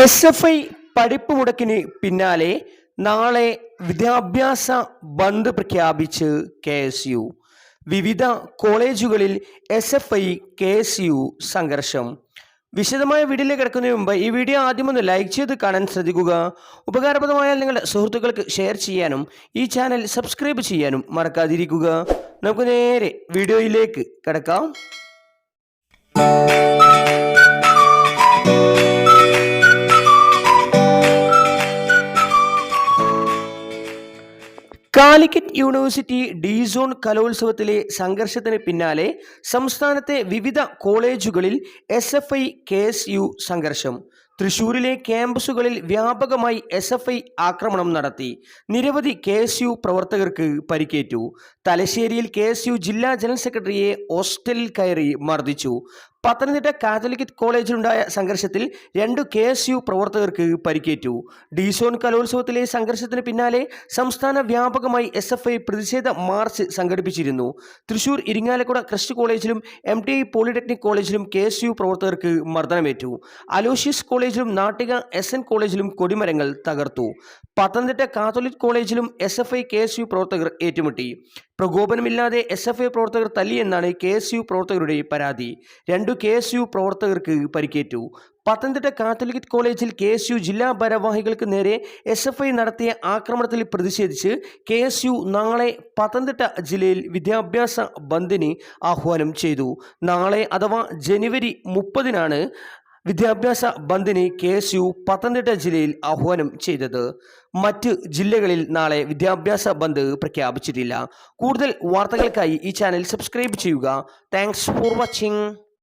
S F I പഠിപ്പ് മുടക്കിന് പിന്നാലെ നാളെ വിദ്യാഭ്യാസ ബന്ദ് പ്രഖ്യാപിച്ച് കെ എസ് യു. വിവിധ കോളേജുകളിൽ S F I K S U സംഘർഷം. വിശദമായ വീഡിയോയിലേക്ക് കിടക്കുന്നതിന് മുമ്പ് ഈ വീഡിയോ ആദ്യം ഒന്ന് ലൈക്ക് ചെയ്ത് കാണാൻ ശ്രദ്ധിക്കുക. ഉപകാരപ്രദമായാൽ നിങ്ങളുടെ സുഹൃത്തുക്കൾക്ക് ഷെയർ ചെയ്യാനും ഈ ചാനൽ സബ്സ്ക്രൈബ് ചെയ്യാനും മറക്കാതിരിക്കുക. നമുക്ക് നേരെ വീഡിയോയിലേക്ക് കിടക്കാം. കാലിക്കറ്റ് യൂണിവേഴ്സിറ്റി ഡി സോൺ കലോത്സവത്തിലെ സംഘർഷത്തിന് പിന്നാലെ സംസ്ഥാനത്തെ വിവിധ കോളേജുകളിൽ S F I K S U സംഘർഷം. തൃശൂരിലെ ക്യാമ്പസുകളിൽ വ്യാപകമായി എസ് എഫ് ഐ ആക്രമണം നടത്തി. നിരവധി കെ എസ് യു പ്രവർത്തകർക്ക് പരിക്കേറ്റു. തലശ്ശേരിയിൽ കെ എസ് യു ജില്ലാ ജനറൽ സെക്രട്ടറിയെ ഹോസ്റ്റലിൽ കയറി മർദ്ദിച്ചു. പത്തനംതിട്ട കാത്തലിക് കോളേജിലുണ്ടായ സംഘർഷത്തിൽ രണ്ട് കെ എസ് യു പ്രവർത്തകർക്ക് പരിക്കേറ്റു. ഡിസോൺ കലോത്സവത്തിലെ സംഘർഷത്തിന് പിന്നാലെ സംസ്ഥാന വ്യാപകമായി എസ് എഫ് ഐ പ്രതിഷേധ മാർച്ച് സംഘടിപ്പിച്ചിരുന്നു. തൃശൂർ ഇരിങ്ങാലക്കുട ക്രിസ്റ്റ് കോളേജിലും എം ടി ഐ പോളിടെക്നിക് കോളേജിലും കെ എസ് യു പ്രവർത്തകർക്ക് മർദ്ദനമേറ്റു. അലോഷ്യസ് കോളേജിലും നാട്ടിക എസ് എൻ കോളേജിലും കൊടിമരങ്ങൾ തകർത്തു. പത്തനംതിട്ട കാത്തോലിക് കോളേജിലും S F I K S U പ്രവർത്തകർ ഏറ്റുമുട്ടി. പ്രകോപനമില്ലാതെ എസ് എഫ് ഐ പ്രവർത്തകർ തല്ലിയെന്നാണ് കെ എസ് യു പ്രവർത്തകരുടെ പരാതി. രണ്ടു കെ എസ് യു പ്രവർത്തകർക്ക് പരിക്കേറ്റു. പത്തനംതിട്ട കാത്തലിക് കോളേജിൽ കെ എസ് യു ജില്ലാ ഭാരവാഹികൾക്ക് നേരെ എസ് എഫ് ഐ നടത്തിയ ആക്രമണത്തിൽ പ്രതിഷേധിച്ച് കെ എസ് യു നാളെ പത്തനംതിട്ട ജില്ലയിൽ വിദ്യാഭ്യാസ ബന്ദിന് ആഹ്വാനം ചെയ്തു. നാളെ അഥവാ ജനുവരി മുപ്പതിനാണ് വിദ്യാഭ്യാസ ബന്ദിന് കെ എസ് യു പത്തനംതിട്ട ജില്ലയിൽ ആഹ്വാനം ചെയ്തത്. മറ്റ് ജില്ലകളിൽ നാളെ വിദ്യാഭ്യാസ ബന്ദ് പ്രഖ്യാപിച്ചിട്ടില്ല. കൂടുതൽ വാർത്തകൾക്കായി ഈ ചാനൽ സബ്സ്ക്രൈബ് ചെയ്യുക. Thanks for watching